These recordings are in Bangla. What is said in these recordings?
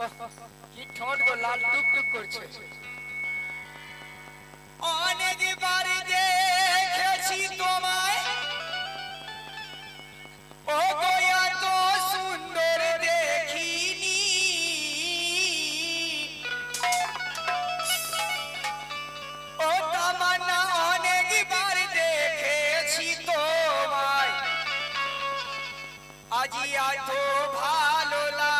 কি ঠোঁট গো লাল করছে? অনেকবার দেখেছি তোমায়। ও গো এত সুন্দর দেখিনি। ও তামান্না অনেকবার দেখেছি তোমায়। আজি এত ভালো লাগেনি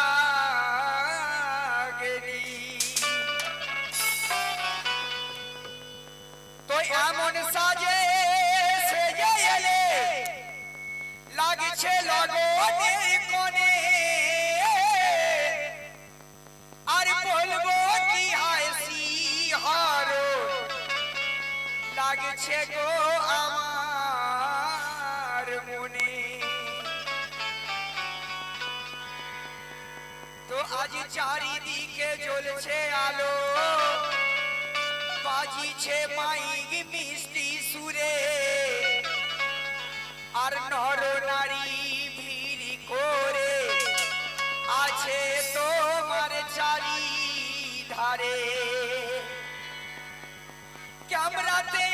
আর কি হাসি হারো লাগছে গো আমার মনে। তো আজ চারিদিকে জ্বলছে আলো। বাজিছে মাইক মিষ্টি সুরে। আর নর নারী আছে তোমার চারি ধারে ক্যামেরাতে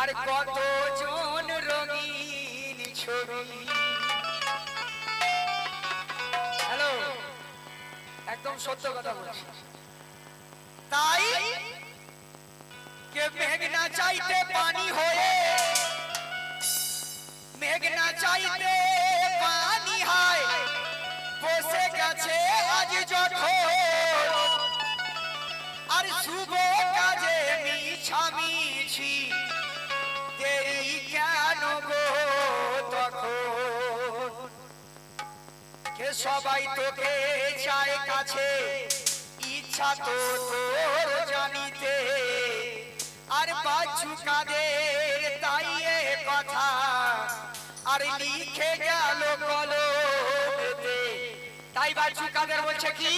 আর কতজন রঙিন ছবি? হ্যালো? একদম সত্য কথা বলছি। তাই কে মেঘ না চাইতে পানি হয়ে মেঘ না চাইতে পানি হয়। বসে গেছে আজ যখন। আর শুভ কাজে মিছামিছি। সবাই তোকে চায় কাছে। ইচ্ছা তো তোর জানিতে। আর বাচ্চু কাদের তাই এ কথা। আর লিখে গেল কলমেতে। তাই বাচ্চু কাদের বলছে কি?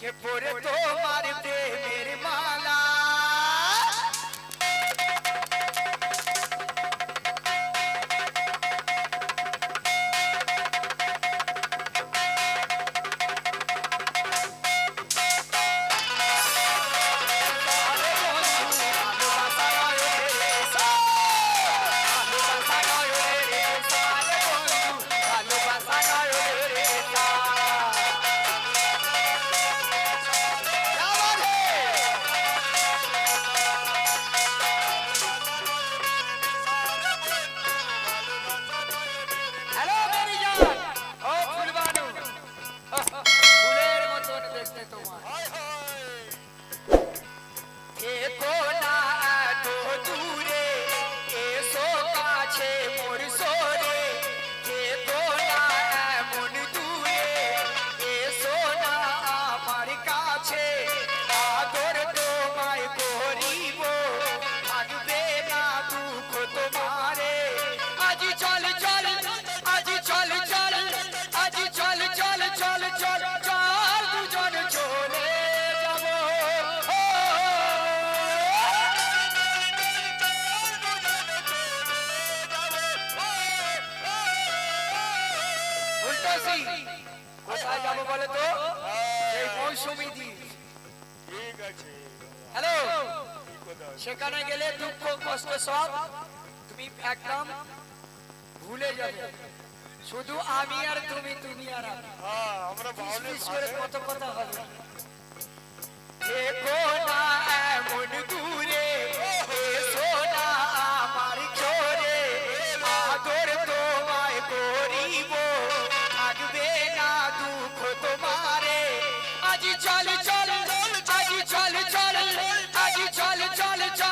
কে পরে তোমার প্রেমের কোথায় যাব বলে তো? সেই মৌসুমি ঠিক আছে হ্যালো সেখানে গেলে দুঃখ, কষ্ট সব তুমি একদম ভুলে যাবে। শুধু আমি আর তুমি তুমি আর আমি। হ্যাঁ আমরা করে কত কথা হবে। দেখো না এমন দূরে এসো না আমার চোরে। আদর তোমায় করিব থাকবে না দুঃখ তোমারে। আজি চল চল আজি চল চল আজি চল চল চল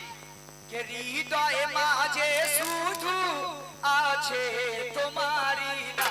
হৃদয়ে মাঝে শুধু আছে তোমারি নাম।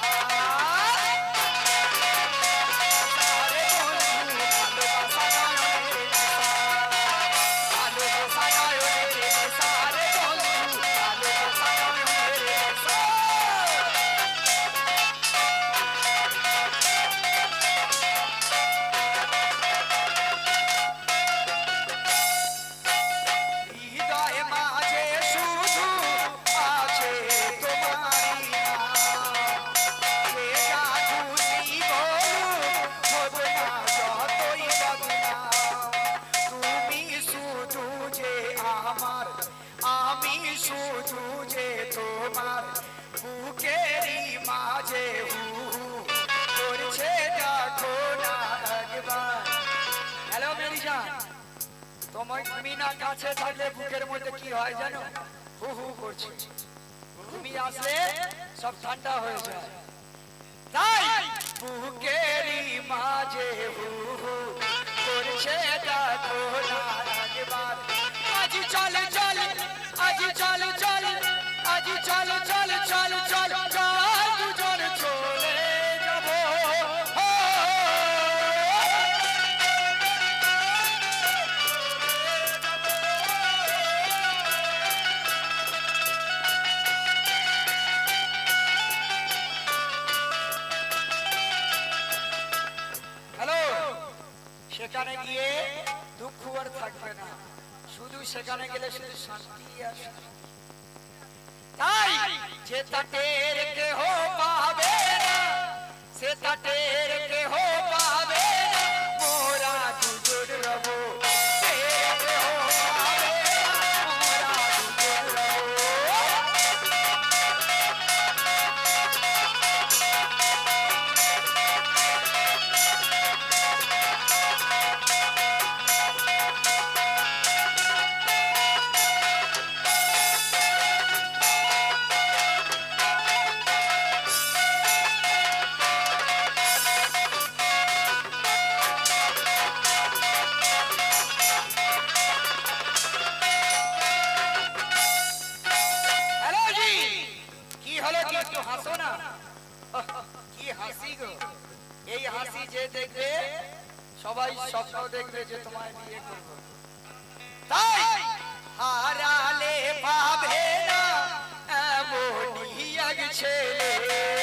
তোমার তুমি না কাছে থাকলে বুকের মধ্যে কি হয় জানো? হু হু, করছে। তুমি আসলে সব ঠান্ডা হয়ে যায়। তাই বুকেরই মাঝে হু হু করছে দেখো একবার আজ চল চল, আজ চল চল, আজ চল চল চল চল চল। সেখানে গেলে শুধু শান্তি আসে। তাই যে তাটের কেহ পাবে না সে তাটের কেহ হাসি যে দেখবে, সবাই স্বপ্ন দেখবে যে তোমায় বিয়ে করব। তাই হারালে পাবে না ছেলে।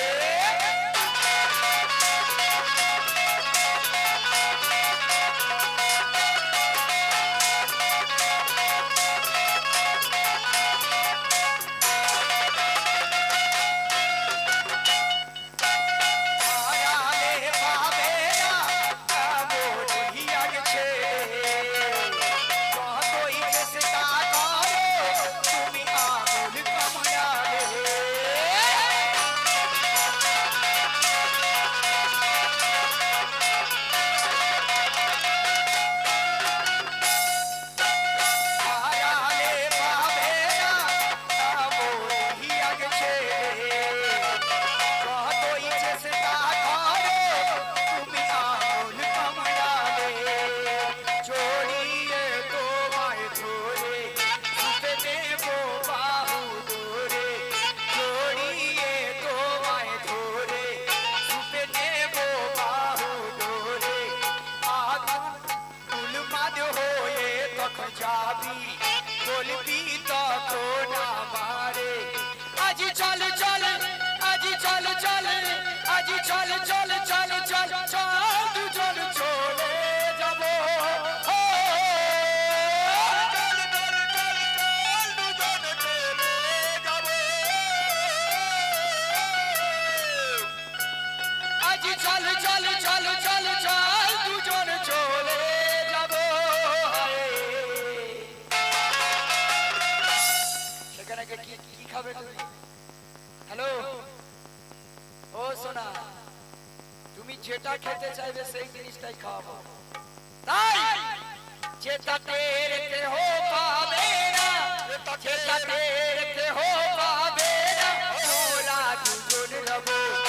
চল চল চল চল চল দুজন চলে যাব আজ চল চল চল চল চল দুজন চলে যাব সেখানে কি কি খাবে তুমি হ্যালো ও সোনা, তুমি যেটা খেতে চাইবে সেই জিনিসটাই খাওয়াবো। তাই যেটা তের কেহ পাবে না যেটা তের কেহ পাবে না, ওরা দুজন রবো।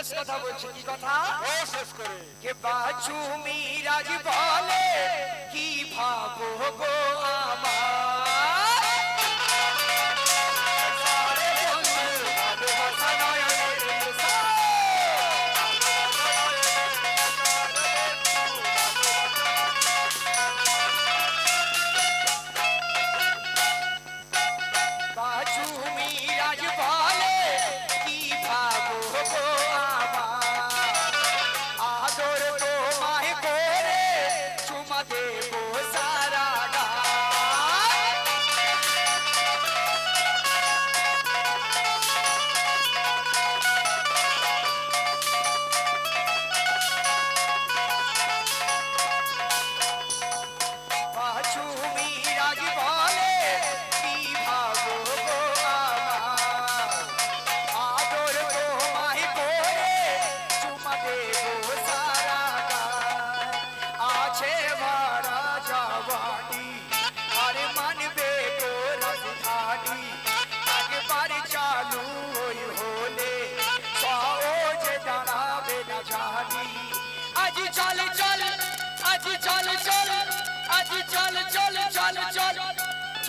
শেষ কথা বলছি কি কথা? ও শেষ করে। কে বাচু মিরাজ বলে কি ভাবো গো আমার?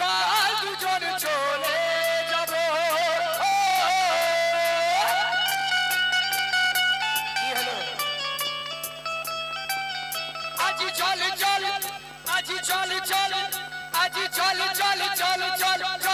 সকাল দুজন চলে যাব। আজি চল চল, আজি চল চল, আজি চল চল চল চল চল।